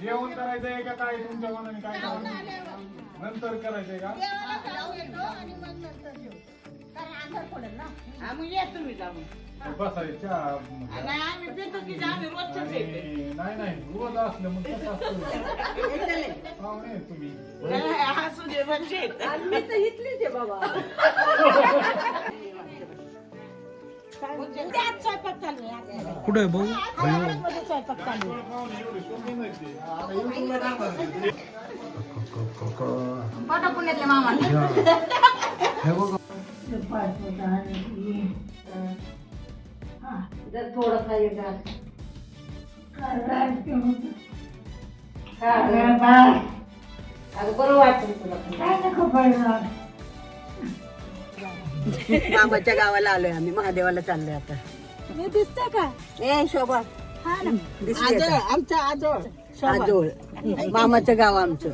जेवण करायचंय का काय तुमच्या मनाने काय करायचं नंतर करायचंय का? आम्ही तुम्ही जाऊन. बसायच्या नाही आम्ही पितो की आम्ही रोजच्याच येते आणि नाही नाही रोज असलं मग कसं असतं. पाहुणे आहेत तुम्ही. हसू दे रोजचे येते मी तर इथलीच आहे बाबा. स्वयंपाक चालू आहे. कुठे भाऊ? आतमध्ये स्वयंपाक चालू आहे. पुण्यातल्या मामाला हे बघ. जर थोडंसं एक अगं बरं वाटतं तुला मामाच्या गावाला आलोय आम्ही. महादेवाला चाललोय आता. मी दिसते का? ए शोभा. दिसली आजोळ आता. आमच्या आजोळ. आजोळ. मामाचं गाव आमचं.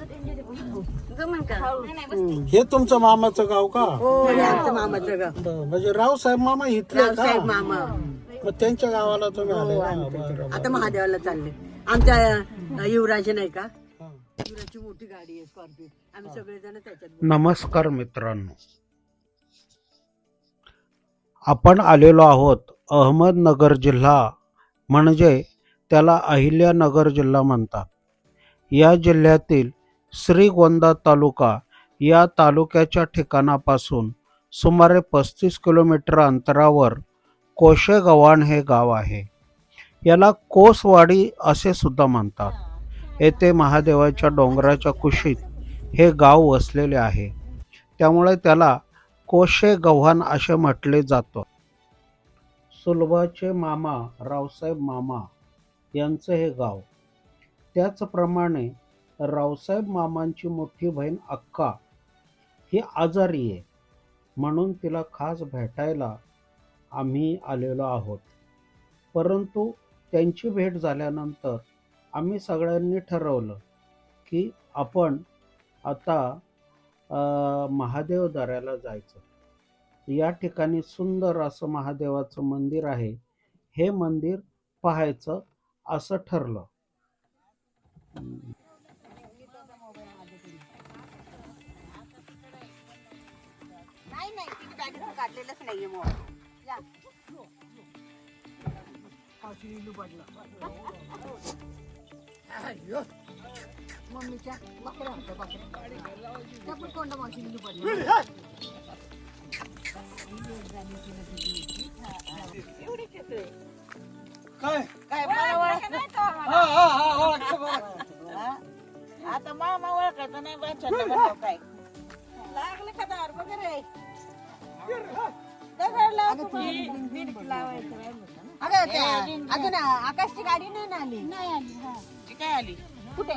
जमन का? हम्म. हे तुमचं मामाचं गाव का? हो हे आमचं मामाचं गाव. बरं, म्हणजे रावसाहेब मामा इथले का? रावसाहेब मामा. मग त्यांच्या गावाला तुम्ही आले हो, का? बरं. बरं. आता महादेवाला चालले. आमच्या अं, युवराज नाही का? हा. युवराजची मोठी गाडी आहे स्कॉर्पिओ. आम्ही सगळेजण त्याच्यात नमस्कार मित्रांनो. आपण आलेलो आहोत अहमदनगर जिल्हा म्हणजे त्याला अहिल्यानगर जिल्हा म्हणतात. या जिल्ह्यातील श्रीगोंदा तालुका या तालुक्याच्या ठिकाणापासून सुमारे पस्तीस किलोमीटर अंतरावर कोशेगव्हाण हे गाव आहे. याला कोसवाडी असे सुद्धा म्हणतात. येथे महादेवाच्या डोंगराच्या कुशीत हे गाव वसलेले आहे. त्यामुळे त्याला कोशे गव्हाण असे म्हटले जातं. सुलभाचे मामा रावसाहेब मामा यांचं हे गाव. त्याचप्रमाणे रावसाहेब मामांची मोठी बहीण अक्का ही आजारी आहे. म्हणून तिला खास भेटायला आम्ही आलेलो आहोत. परंतु त्यांची भेट झाल्यानंतर आम्ही सगळ्यांनी ठरवलं की आपण आता अ, महादेव दऱ्याला जायचं. या ठिकाणी सुंदर असं महादेवाचं मंदिर आहे. हे मंदिर पाहायचं असं ठरलं. नाही नाही तिने गाडीतून काढलेलंच नाहीये मग या. मम्मीच्या बकऱ्या होत्या बकऱ्या त्या पण कोंडा मावशीने लुबाडल्या. काय? काय मला ओळख नाही तो आम्हाला. हा? आता मामा ओळखायचं नाही काय? लागलं का दार वगैरे? दगड लाव तुम्ही. अगं त्या- अजून आकाशची गाडी नाही ना आली? ती काय आली? कुठे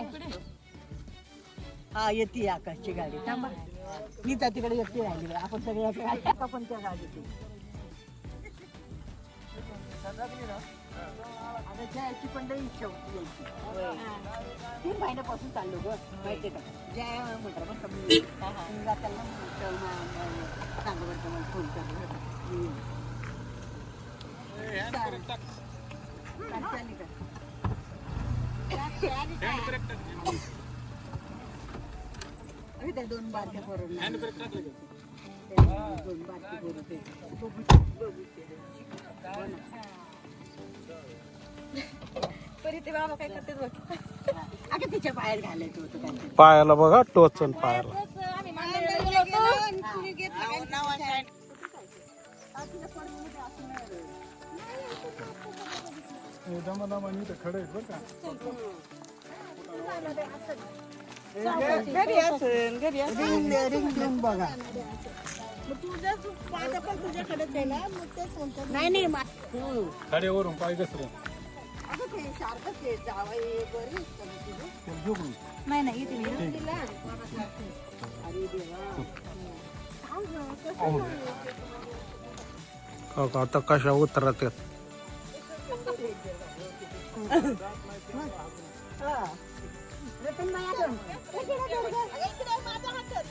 हा येते आकाशची गाडी थांबा मी तर तिकडे येते राहिली आपण सगळे याच्या गाडी आता पण त्या गाडीत. आता जायची पण लई इच्छा होती यायची तीन महिन्यापासून चाललो ग माहितीये का जय म्हटलं बरं का मी मी जाताना सांगा बरं मला फोन कर बरं का. मी येईन. चालेल. चालेल, चालेल का? त्या दोन बारक्या पोरांना त्या दोन बारकी पोरं ते बघू- बघू बाबा काय करते बघ अगं तिच्या पायात घालायचं होतं काहीतरी. पायाला बघा टोचन पायाला नाव आहे. हे खडे आहेत बरं का घरी असेल घरी रिंग रिंग देऊन बघा पण तुझ्याकडेच आहे ना मग नाही नाही मा- खड्यावरून पाय घसरून अगं ते जावई बरी का नाही नाही इथे अरे देवा हो का, आता कशा उतरत आहेत रतनबाई अगं, इकडे धर गं. इकडे माझ्या हातात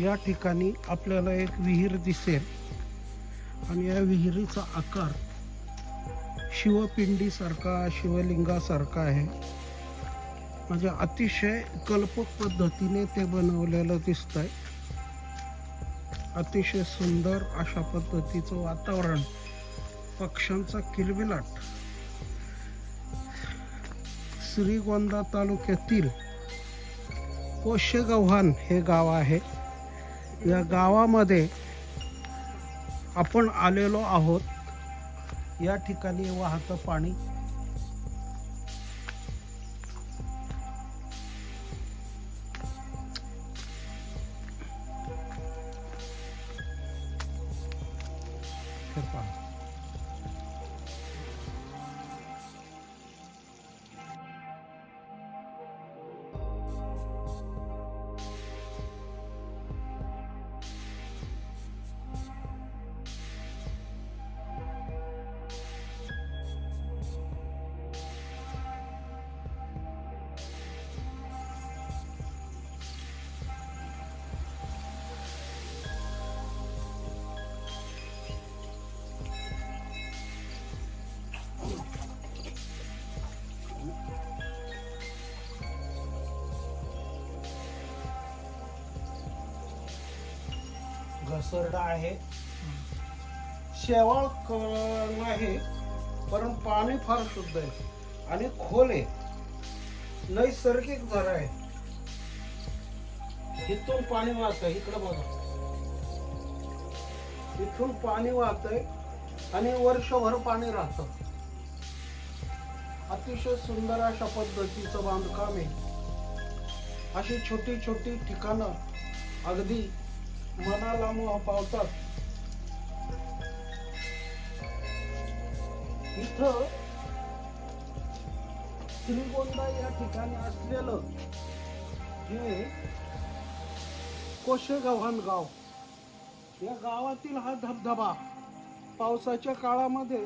या ठिकाणी आपल्याला एक विहीर दिसेल. आणि या विहिरीचा आकार शिवपिंडीसारखा शिवलिंगासारखा आहे. म्हणजे अतिशय कल्पक पद्धतीने ते बनवलेलं दिसत आहे अतिशय सुंदर अशा पद्धतीचं वातावरण पक्ष्यांचा किलबिलाट. श्रीगोंदा तालुक्यातील कोशेगव्हाण हे गाव आहे. या गावामध्ये आपण आलेलो आहोत या ठिकाणी वाहतं पाणी हे पहा. घसरडा आहे. शेवाळ नाही पण पाणी फार शुद्ध आहे आणि खोल आहे. नैसर्गिक झरा आहे इथून पाणी वाहत आहे इकडं बघा. इथून पाणी वाहत आहे आणि वर्षभर पाणी राहतं. अतिशय सुंदर अशा पद्धतीचं बांधकाम आहे. अशी छोटी छोटी ठिकाणं अगदी मनाला मोह पावतात. इथं श्रीगोंदा या ठिकाणी असलेलं हे कोशेगव्हाण गाव. या गावातील हा धबधबा पावसाच्या काळामध्ये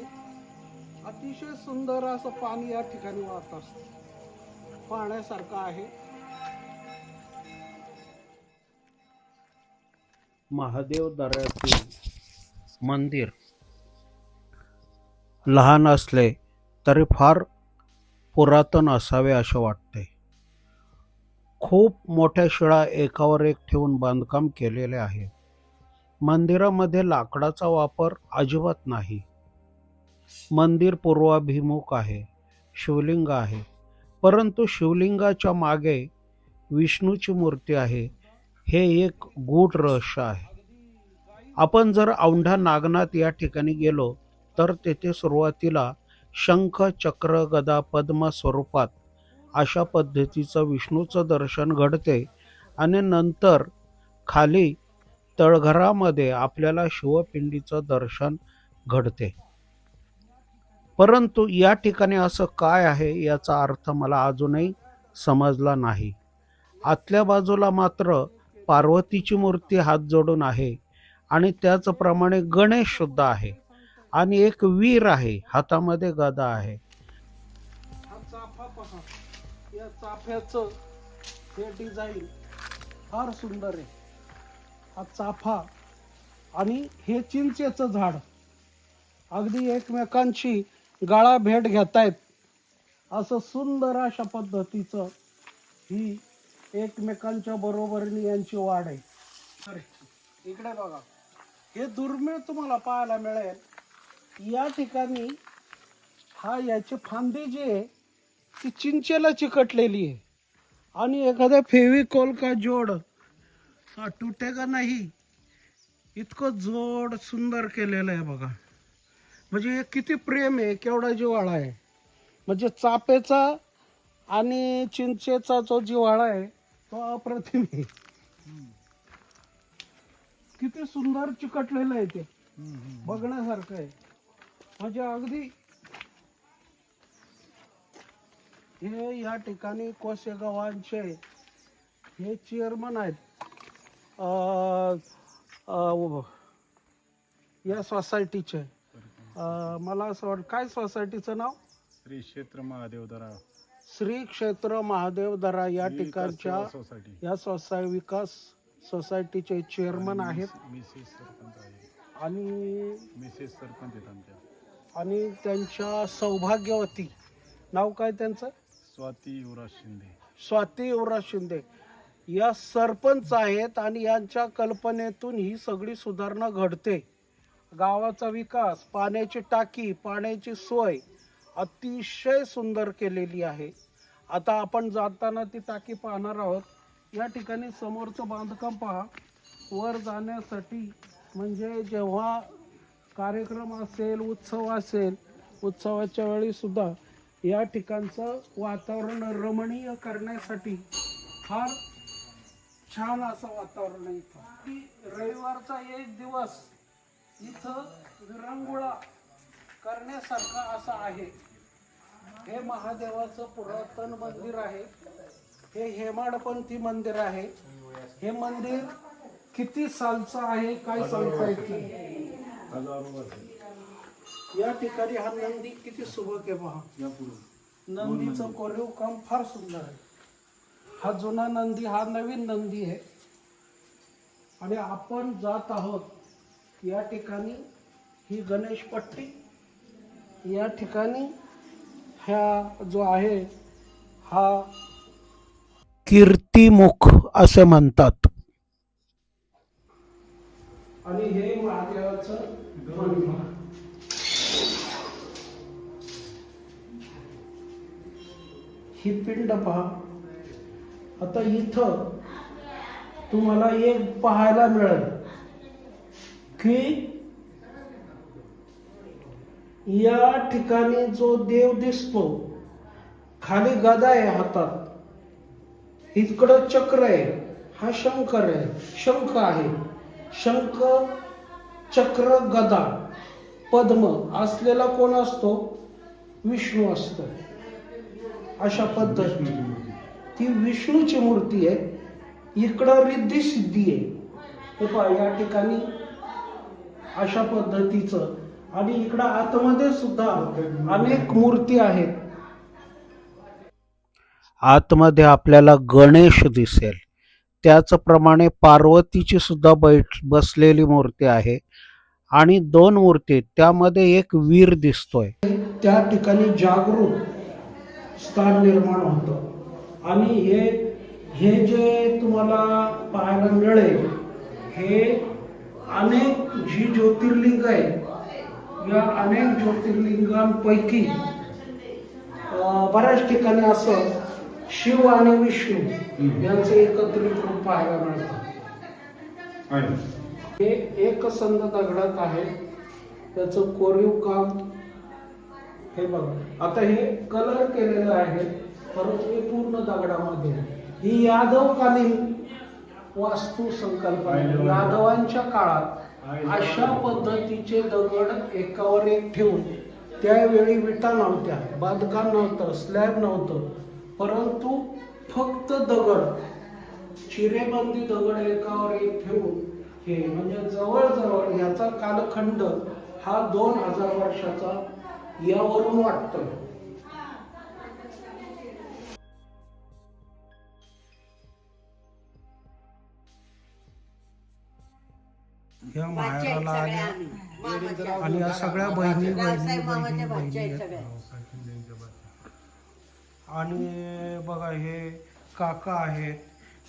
अतिशय सुंदर असं पाणी या ठिकाणी वाहत असतं. पाहण्यासारखं आहे. महादेव दऱ्यातील मंदिर. लहान असले तरी फार पुरातन असावे असे वाटते. खूप मोठ्या शिळा एकावर एक ठेवून बांधकाम केलेले आहे. मंदिरामध्ये लाकडाचा वापर अजिबात नाही. मंदिर पूर्वाभिमुख आहे शिवलिंग आहे परंतु शिवलिंगाच्या मागे विष्णूची मूर्ती आहे हे एक गूढ रहस्य आहे. आपण जर औंढा नागनाथ या ठिकाणी गेलो तर तेथे सुरुवातीला शंख चक्र गदा पद्म स्वरूपात अशा पद्धतीचं विष्णूचं दर्शन घडते आणि नंतर खाली तळघरामध्ये आपल्याला शिवपिंडीचं दर्शन घडते. परंतु या ठिकाणी असं काय आहे याचा अर्थ मला अजूनही समजला नाही. आतल्या बाजूला मात्र पार्वतीची मूर्ती हात जोडून आहे आणि त्याचप्रमाणे गणेश सुद्धा आहे. आणि एक वीर आहे हातामध्ये गदा आहे. हा चाफा या चाफ्याचं हे डिझाईन फार सुंदर आहे. हा चाफा आणि हे चिंचेचं झाड. अगदी एकमेकांशी गाळा भेट घेतायत. असं सुंदर अशा पद्धतीचं ही एकमेकांच्या बरोबरीने यांची वाढ आहे. अरे, इकडे बघा. हे दुर्मिळ तुम्हाला पाहायला मिळेल. या ठिकाणी हा याची फांदी जी आहे ती चिंचेला चिकटलेली आहे. आणि एखादा फेविकॉल का जोड हा तुटे का नाही. इतकं जोड सुंदर केलेलं आहे बघा. म्हणजे हे किती प्रेम आहे केवढा जिवाळा आहे. म्हणजे चापेचा आणि चिंचेचा जो जिवाळा आहे तो अप्रतिम आहे. किती सुंदर चिकटलेलं आहे ते. बघण्यासारखं आहे. म्हणजे अगदी हे या ठिकाणी कोसेगावांचे हे चेअरमन आहेत. अं, या सोसायटीचे मला असं वाटतं काय सोसायटीचं नाव? श्री क्षेत्र महादेवदरा. श्री क्षेत्र महादेव दरा या ठिकाणच्या सोसायटी. या सोसाय विकास सोसायटीचे चेअरमन आहेत. मिसेस सरपंच आहे आणि मिसेस सरपंच आहेत आमच्या. आणि त्यांच्या सौभाग्यवती नाव काय त्यांचं? स्वाती युवराज शिंदे. स्वाती युवराज शिंदे. या सरपंच आहेत आणि यांच्या कल्पनेतून ही सगळी सुधारणा घडते. गावाचा विकास पाण्याची टाकी पाण्याची सोय अतिशय सुंदर केलेली आहे. आता आपण जाताना ती टाकी पाहणार आहोत. या ठिकाणी समोरचं बांधकाम पहा. वर जाण्यासाठी म्हणजे जेव्हा कार्यक्रम असेल उत्सव असेल उत्सवाच्या वेळीसुद्धा या ठिकाणचं वातावरण रमणीय करण्यासाठी फार छान असं वातावरण आहे इथं. की रविवारचा एक दिवस इथं विरंगुळा करण्यासारखा असा आहे. हे महादेवाचं पुरातन मंदिर आहे. हे हेमाडपंथी मंदिर आहे. हे मंदिर किती सालचं आहे काय सांगता येत नाही. या ठिकाणी हा नंदी किती सुबक आहे पहा नंदीचं कोरीव काम फार सुंदर आहे. हा जुना नंदी हा नवीन नंदी आहे. आणि आपण जात आहोत या ठिकाणी ही गणेश पट्टी. या ठिकाणी ह्या जो आहे हा कीर्तिमुख असे म्हणतात. आणि हे महादेवाचं ही पिंड पहा. आता इथं तुम्हाला एक पाहायला मिळेल की या ठिकाणी जो देव दिसतो खाली गदा आहे हातात. इकडं चक्र आहे हा शंकर आहे शंख आहे. शंख चक्र गदा पद्म असलेला कोण असतो? विष्णू असतो. अशा पद्धती ती विष्णूची मूर्ती आहे. इकडं रिद्धी सिद्धी आहे. हे पहा या ठिकाणी अशा पद्धतीचं आणि इकडं आतमध्ये सुद्धा अनेक मूर्ती आहेत. आतमध्ये आपल्याला गणेश दिसेल. त्याचप्रमाणे पार्वतीची सुद्धा बैठ बसलेली मूर्ती आहे. आणि दोन मूर्ती त्यामध्ये एक वीर दिसतोय. त्या ठिकाणी जागृत स्थान निर्माण होतं. आणि हे हे जे तुम्हाला पाहायला मिळेल हे अनेक जी ज्योतिर्लिंग आहे या अनेक ज्योतिर्लिंगांपैकी बऱ्याच ठिकाणी असं शिव आणि विष्णू यांचं एकत्रित रूप पाहायला मिळतं हे एक संद दगडात आहे त्याचं कोरीव काम हे बघा आता हे कलर केलेलं आहे परंतु हे पूर्ण दगडामध्ये. ही यादवकालीन वास्तू संकल्पना आहे. यादवांच्या काळात अशा पद्धतीचे दगड एकावर एक ठेवून त्यावेळी विटा नव्हत्या बांधकाम नव्हतं स्लॅब नव्हतं परंतु फक्त दगड चिरेबंदी दगड एकावर एक ठेवून हे म्हणजे जवळजवळ याचा कालखंड हा दोन हजार वर्षाचा यावरून वाटतो. ह्या माहेराला आल्या. आणि या सगळ्या बहिणी बहिणी बहिणी बहिणी आहेत. आणि बघा हे काका आहेत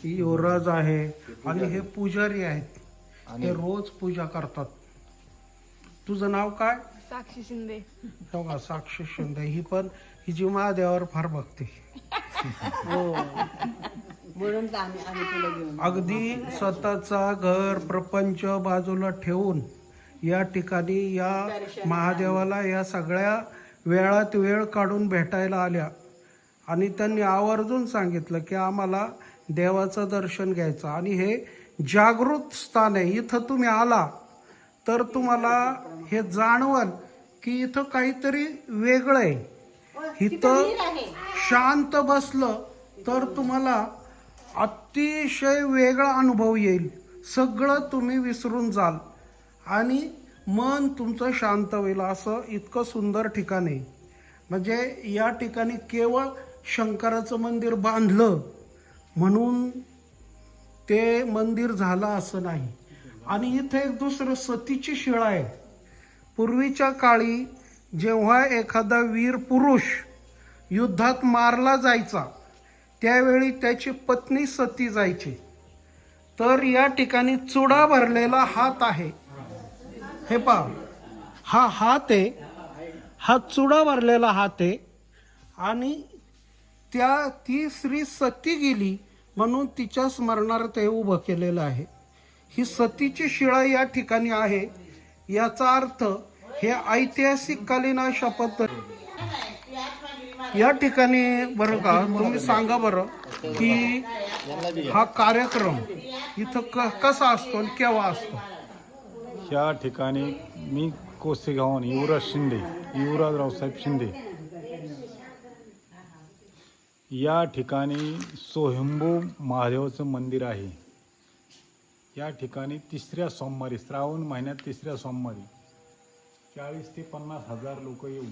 ही युवराज आहे आणि हे पुजारी आहेत. हे रोज पूजा करतात. तुझं नाव काय? साक्षी शिंदे. बघा साक्षी शिंदे. ही पण हिची महादेवावर फार भक्ती. हो. म्हणून तर आम्ही आम्ही तुला घेऊन अगदी स्वतःचा घर प्रपंच बाजूला ठेवून या ठिकाणी या महादेवाला या सगळ्या वेळात वेळ काढून भेटायला आल्या. आणि त्यांनी आवर्जून सांगितलं की आम्हाला देवाचं दर्शन घ्यायचं. आणि हे जागृत स्थान आहे. इथं तुम्ही आला तर तुम्हाला हे जाणवल की इथं काहीतरी वेगळं आहे. इथं शांत बसलं तर तुम्हाला अतिशय वेगळा अनुभव येईल. सगळं तुम्ही विसरून जाल. आणि मन तुमचं शांत होईल असं इतकं सुंदर ठिकाण आहे. म्हणजे या ठिकाणी केवळ शंकराचं मंदिर बांधलं म्हणून ते मंदिर झालं असं नाही. आणि इथे एक दुसरं सतीची शिळा आहे. पूर्वीच्या काळी जेव्हा एखादा वीर पुरुष युद्धात मारला जायचा त्यावेळी त्याची पत्नी सती जायची. तर या ठिकाणी चुडा भरलेला हात आहे. हे पहा. हा हात आहे. हा चुडा भरलेला हात आहे. आणि त्या ती स्त्री सती गेली म्हणून तिच्या स्मरणार्थ हे उभं केलेलं आहे. ही सतीची शिळा या ठिकाणी आहे. याचा अर्थ हे ऐतिहासिक कालीन अशा पद्धत या ठिकाणी बरं का तुम्ही सांगा बरं की हा कार्यक्रम इथं क कसा असतो आणि केव्हा असतो? या ठिकाणी मी कोसेगावहून युवराज शिंदे युवराज रावसाहेब शिंदे. या ठिकाणी स्वयंभू महादेवाचं मंदिर आहे. या ठिकाणी तिसऱ्या सोमवारी श्रावण महिन्यात तिसऱ्या सोमवारी चाळीस ते पन्नास हजार लोक येऊन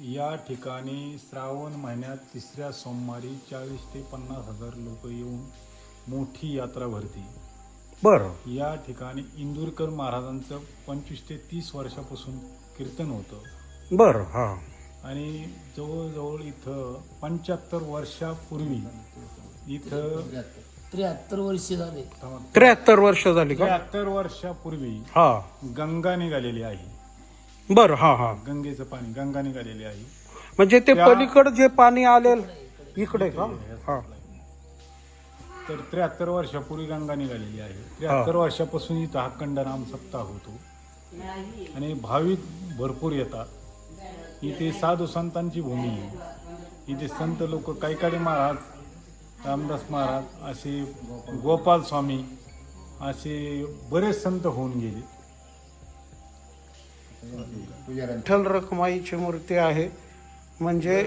या ठिकाणी श्रावण महिन्यात तिसऱ्या सोमवारी चाळीस ते पन्नास हजार लोक येऊन मोठी यात्रा भरते. बरं. या ठिकाणी इंदुरकर महाराजांचं पंचवीस ते तीस वर्षापासून कीर्तन होतं. बरं हा. आणि जवळजवळ इथं पंच्याहत्तर वर्षापूर्वी इथं त्र्याहत्तर वर्ष झाले. त्र्याहत्तर वर्ष झाली का? त्र्याहत्तर वर्षापूर्वी हा. गंगा निघालेली आहे. बरं हा हा. गंगेचं पाणी गंगा निघालेली आहे. म्हणजे ते त्या- पलीकडे जे पाणी आलेलं इकडे का? हा. तर त्र्याहत्तर वर्षापूर्वी गंगा निघालेली आहे. त्र्याहत्तर वर्षापासून इथं हा खंडनाम सप्ताह होतो. आणि भाविक भरपूर येतात. इथे साधू संतांची भूमी आहे. इथे संत लोक कैकाडी महाराज रामदास महाराज असे गोपाल स्वामी असे बरेच संत होऊन गेले. विठ्ठल रखमाईची मूर्ती आहे. म्हणजे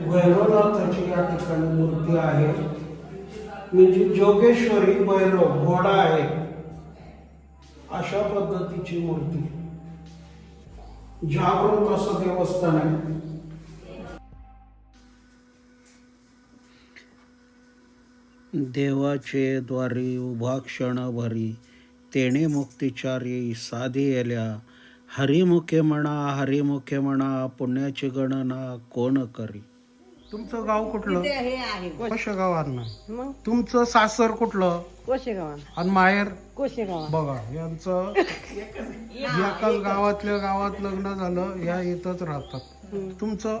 भैरवनाथाची या ठिकाणी मूर्ती आहे. म्हणजे जोगेश्वरी भैरव घोडा आहे. अशा पद्धतीची मूर्ती. जागृत असं देवस्थान आहे. देवाचे द्वारी उभा क्षण भरी तेणे मुक्तिचारी साधी येल्या हरिमुखे म्हणा हरिमुखे म्हणा पुण्याची गणना कोण करी? तुमचं गाव कुठलं? ते आहे. कशा गावात मग? तुमचं सासर कुठलं? कोशेगाव आणि माहेर? कोशेगाव बघा यांचं एकाच गावातल्या गावात लग्न झालं या इथंच राहतात. तुमचं?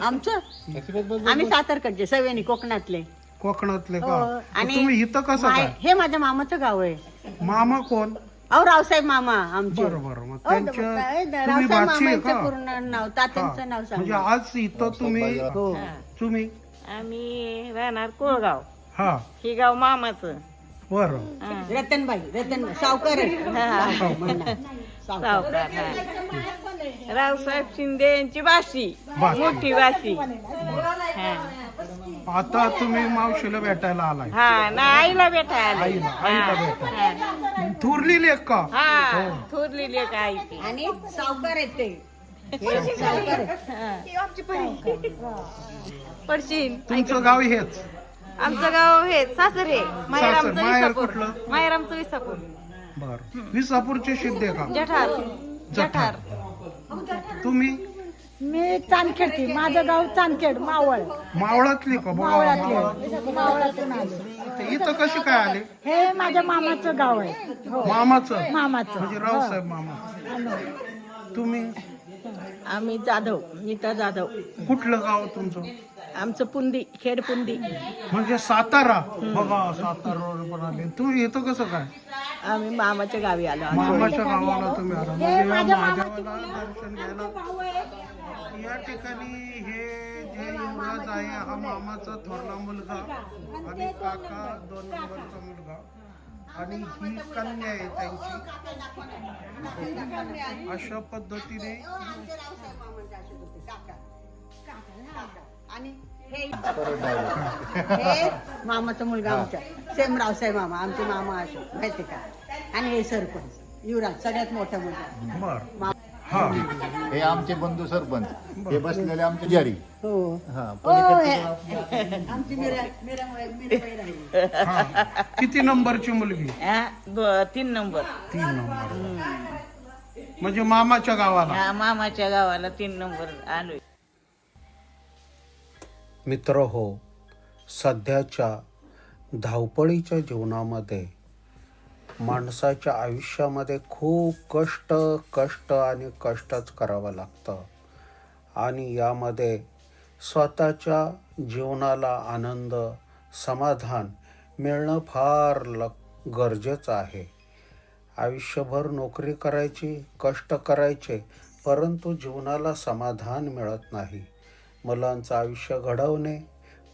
आमचं? आम्ही सातारकडचे सवयनी कोकणातले. कोकणातले का हो, आणि तुम्ही इथं कसं माय- काय? हे माझ्या मामाचं गाव आहे. मामा कोण? अहो रावसाहेब मामा आमचे. बरं बरं. मग हो, त्यांच्या द- तुम्ही रावसाहेब बाची आहे मामांचं का? पूर्ण नाव तात्यांचं नाव म्हणजे सांग आज इथं तुम्ही हो. तुम्ही? आम्ही राहणार कोळगाव. हा. हे गाव मामाचं. बरं. रतनबाई रतन सावकार आहे. सावकार. सावकार. हा. रावसाहेब शिंदे यांची बाशी. मोठी हा. आता तुम्ही मावशीला भेटायला आलाय. हा ना आईला भेटायला आली. आईला आईला हा. भेटायला. थुरली लेख का? हा थोरली लेक आई ती. आणि सावकार आहेत ते. हे सावकार. आहेत. पडशील. तुमचं गाव हेच? आमचं गाव हे सासर हे माहेरामचं माहेर विसापूर. कुठलं? माहेरामचं विसापूर. बर. विसापूरचे शिंदे का? जठार. जठार. तुम्ही? मी चांदखेडची माझं गाव चांदखेड मावळ. मावळातली का? बघा मावळात. मावळातून आले. इथं- इथं कशी काय आले? हे माझ्या मामाचं गाव आहे. हो. मामाचं? मामाचं. म्हणजे रावसाहेब मामा. तुम्ही? आम्ही जाधव नीता जाधव. कुठलं गाव तुमचं? आमचं पुंदी खेड पुंदी. म्हणजे सातारा. बघा सातारा पण आले. तुम्ही येतो कसं काय? आम्ही मामाच्या गावी आलो. मामाच्या गावाला तुम्ही आला. म्हणजे या महादेवाला दर्शन घ्यायला या ठिकाणी हे जे युवराज आहे हा मामाचा थोरला मुलगा आणि काका दोन नंबरचा मुलगा. आणि ही कन्या आहे त्यांची. अशा पद्धतीने मामांचे असे. आणि हे मुलगा आमच्या सेम रावसाहेब मामा आमचे मामा अशोक माहिती का? आणि हे सरपंच युवराज सगळ्यात मोठा मुलगा. बर. हा. हे आमचे बंधू सरपंच. हे बसलेले आमचे जारी हो. हा आमची मीरा मीरा मीराबाई राहिली. किती नंबरची मुलगी? हा, दो- तीन नंबर. तीन नंबर. म्हणजे मामाच्या गावाला? हा मामाच्या गावाला तीन नंबर आलोय. मित्र हो सध्याच्या धावपळीच्या जीवनामध्ये माणसाच्या आयुष्यामध्ये खूप कष्ट कष्ट आणि कष्टच करावं लागतं. आणि यामध्ये स्वतःच्या जीवनाला आनंद समाधान मिळणं फार ल गरजेचं आहे. आयुष्यभर नोकरी करायची कष्ट करायचे परंतु जीवनाला समाधान मिळत नाही. मुलांचं आयुष्य घडवणे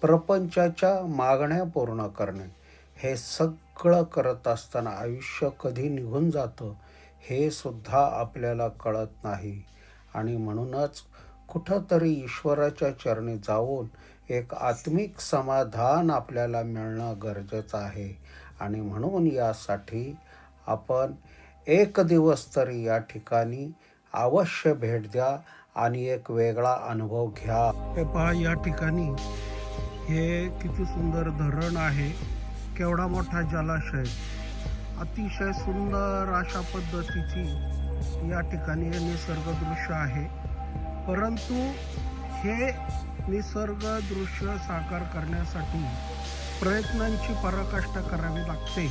प्रपंचाच्या मागण्या पूर्ण करणे हे सग कळ करत असताना आयुष्य कधी निघून जातं हे सुद्धा आपल्याला कळत नाही. आणि म्हणूनच कुठंतरी ईश्वराच्या चरणी जाऊन एक आत्मिक समाधान आपल्याला मिळणं गरजेचं आहे. आणि म्हणून यासाठी आपण एक दिवस तरी या ठिकाणी अवश्य भेट द्या आणि एक वेगळा अनुभव घ्या. हे पहा या ठिकाणी हे किती सुंदर धरण आहे. केवढा मोठा जलाशय अतिशय सुंदर अशा पद्धतीची या ठिकाणी हे निसर्ग दृश्य आहे. परंतु हे निसर्ग दृश्य साकार करण्यासाठी प्रयत्नांची पराकाष्ठा करावी लागते.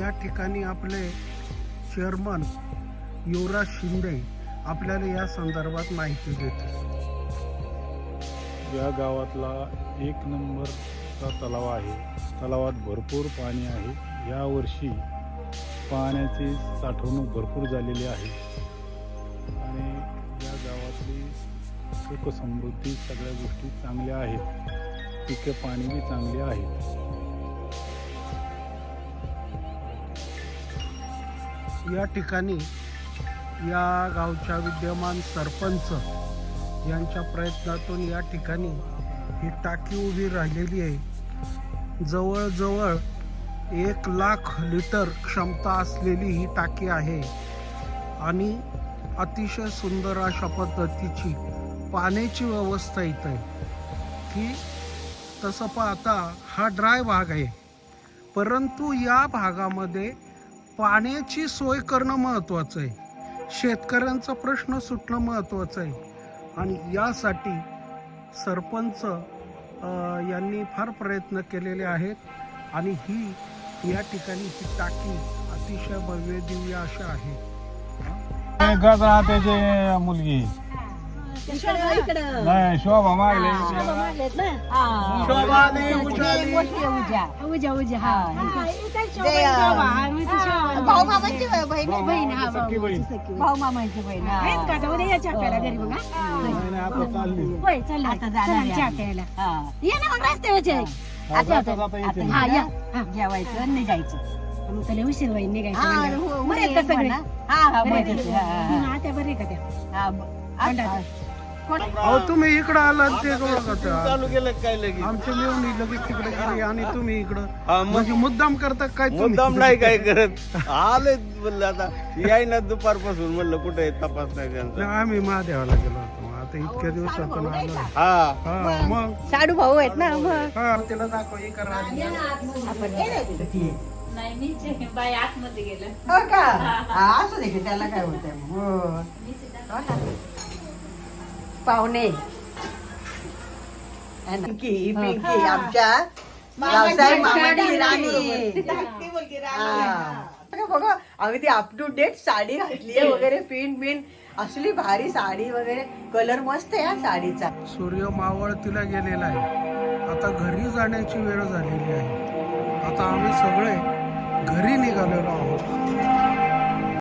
या ठिकाणी आपले चेअरमन युवराज शिंदे आपल्याला या संदर्भात माहिती देते या गावातला एक नंबर नंबरचा तलाव आहे. तलावात भरपूर पाणी आहे. यावर्षी पाण्याची साठवणूक भरपूर झालेली आहे. आणि या गावातली सुखसमृद्धी सगळ्या गोष्टी चांगल्या आहेत. पिके पाणी बी आहे आहेत. या ठिकाणी या गावच्या विद्यमान सरपंच यांच्या प्रयत्नातून या ठिकाणी ही टाकी उभी राहिलेली आहे. जवळजवळ एक लाख लिटर क्षमता असलेली ही टाकी आहे. आणि अतिशय सुंदर अशा पद्धतीची पाण्याची व्यवस्था इथं आहे. की तसं पाहता हा ड्राय भाग आहे. परंतु या भागामध्ये पाण्याची सोय करणं महत्त्वाचं आहे. शेतकऱ्यांचा प्रश्न सुटणं महत्त्वाचं आहे. आणि यासाठी सरपंच यांनी फार प्रयत्न केलेले आहेत. आणि ही या ठिकाणी ही टाकी अतिशय भव्य दिव्य अशा आहे. गजरा जे मुलगी. नाही शोभा मागले. शोभा आणि उजाली. उजा उजा. हा. भाऊ मामाची बहीण बहीण हा सख्खी बहीण. भाऊ मामाची बहीण हा. आहेत का? आता उद्या याच्या आपल्याला घरी बघा. नाही नाही आता चालली होय चाललं आता जाणार आहे चहा आम्ही. प्यायला. हा. ये ना मग रस्त्यावरचे हा, येते आता हा, या. हा. जेवायचं आणि निघायचं. मग त्याला उशीर होईल निघायचं हा, म्हणल्यावर. हो, बरं बरं आहेत का आहे सगळे? म्हणा. हा हा बरं आहेत का? हा, हा, त्या बरे का त्या? हा. ब- आता- अहो तुम्ही इकडं आलात ते चालू केलं काय लगेच? आमच्या मेवणी लगेच तिकडे गेली आणि तुम्ही इकडं. म्हणजे मुद्दाम करता काय तुम्ही? मुद्दाम नाही काय करत. आले म्हणलं आता. याय ना दुपारपासून म्हणलं कुठे तपास नाही त्यांचा नाही, आम्ही महादेवाला गेलो होतो. आता इतक्या दिवसातून आलो. हा. हा मग साडू भाऊ आहेत ना मग. हा तिला दाखव हे करा. हो का? हा, असू दे की त्याला काय होतंय. मग. पाहुणे. पिंकी पिंकी आमच्या रावसाहेब मामाची राणी. बघा, बघा अगदी अप टू डेट साडी घातली आहे वगैरे पिन बिन असली भारी साडी वगैरे. कलर मस्त आहे हा साडीचा. सूर्य मावळतीला गेलेला आहे. आता घरी जाण्याची वेळ झालेली आहे. आता आम्ही सगळे घरी निघालेलो आहोत.